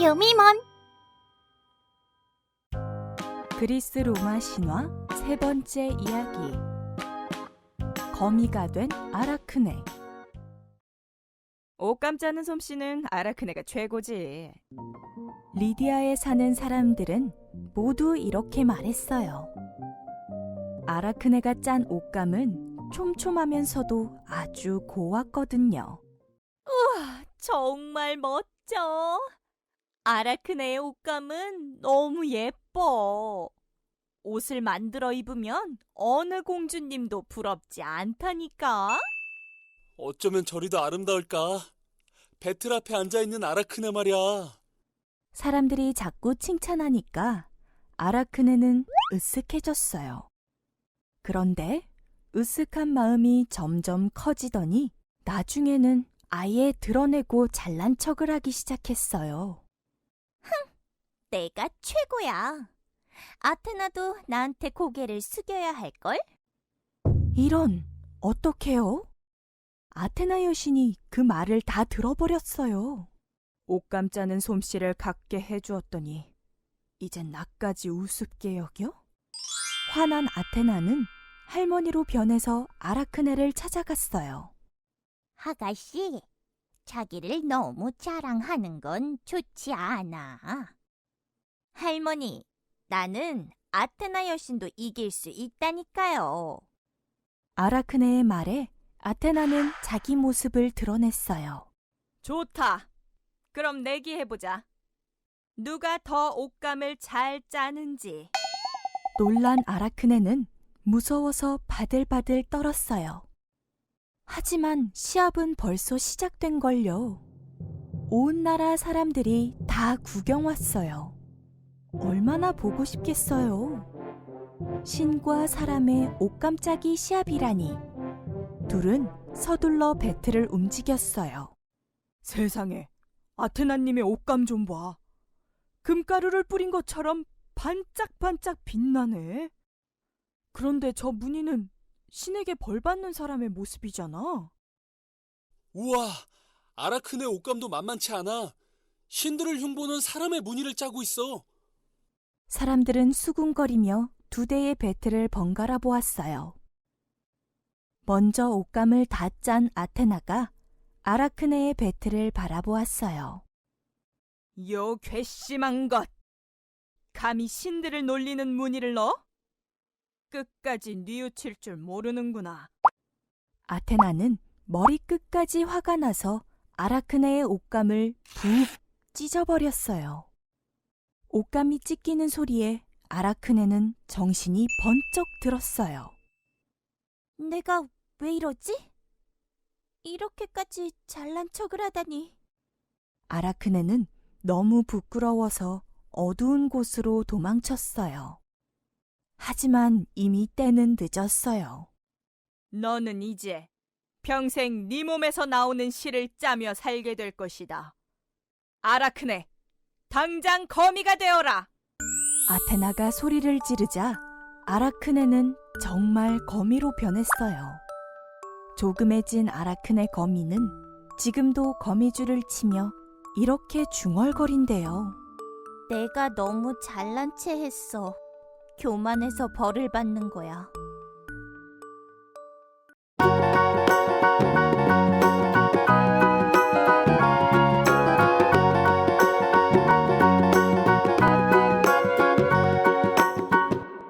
유미몬 그리스 로마 신화 세 번째 이야기 거미가 된 아라크네 옷감 짜는 솜씨는 아라크네가 최고지. 리디아에 사는 사람들은 모두 이렇게 말했어요. 아라크네가 짠 옷감은 촘촘하면서도 아주 고왔거든요. 정말 멋져. 아라크네의 옷감은 너무 예뻐. 옷을 만들어 입으면 어느 공주님도 부럽지 않다니까. 어쩌면 저리 더 아름다울까? 배틀 앞에 앉아있는 아라크네 말이야. 사람들이 자꾸 칭찬하니까 아라크네는 으쓱해졌어요. 그런데 으쓱한 마음이 점점 커지더니 나중에는 아예 드러내고 잘난 척을 하기 시작했어요. 내가 최고야. 아테나도 나한테 고개를 숙여야 할걸? 이런, 어떡해요? 아테나 여신이 그 말을 다 들어버렸어요. 옷감 짜는 솜씨를 갖게 해주었더니 이젠 나까지 우습게 여겨? 화난 아테나는 할머니로 변해서 아라크네를 찾아갔어요. 아가씨, 자기를 너무 자랑하는 건 좋지 않아. 할머니, 나는 아테나 여신도 이길 수 있다니까요. 아라크네의 말에 아테나는 자기 모습을 드러냈어요. 좋다. 그럼 내기해보자. 누가 더 옷감을 잘 짜는지. 놀란 아라크네는 무서워서 바들바들 떨었어요. 하지만 시합은 벌써 시작된 걸요. 온 나라 사람들이 다 구경 왔어요. 얼마나 보고 싶겠어요. 신과 사람의 옷감 짜기 시합이라니. 둘은 서둘러 배틀을 움직였어요. 세상에, 아테나님의 옷감 좀 봐. 금가루를 뿌린 것처럼 반짝반짝 빛나네. 그런데 저 무늬는 신에게 벌 받는 사람의 모습이잖아. 우와, 아라크네 옷감도 만만치 않아. 신들을 흉보는 사람의 무늬를 짜고 있어. 사람들은 수군거리며 두 대의 배틀을 번갈아 보았어요. 먼저 옷감을 다 짠 아테나가 아라크네의 배틀을 바라보았어요. 요 괘씸한 것! 감히 신들을 놀리는 무늬를 넣어? 끝까지 뉘우칠 줄 모르는구나. 아테나는 머리 끝까지 화가 나서 아라크네의 옷감을 푹 찢어버렸어요. 옷감이 찢기는 소리에 아라크네는 정신이 번쩍 들었어요. 내가 왜 이러지? 이렇게까지 잘난 척을 하다니. 아라크네는 너무 부끄러워서 어두운 곳으로 도망쳤어요. 하지만 이미 때는 늦었어요. 너는 이제 평생 네 몸에서 나오는 실을 짜며 살게 될 것이다. 아라크네, 당장 거미가 되어라! 아테나가 소리를 지르자 아라크네는 정말 거미로 변했어요. 조금해진 아라크네 거미는 지금도 거미줄을 치며 이렇게 중얼거린대요. 내가 너무 잘난 체 했어. 교만해서 벌을 받는 거야.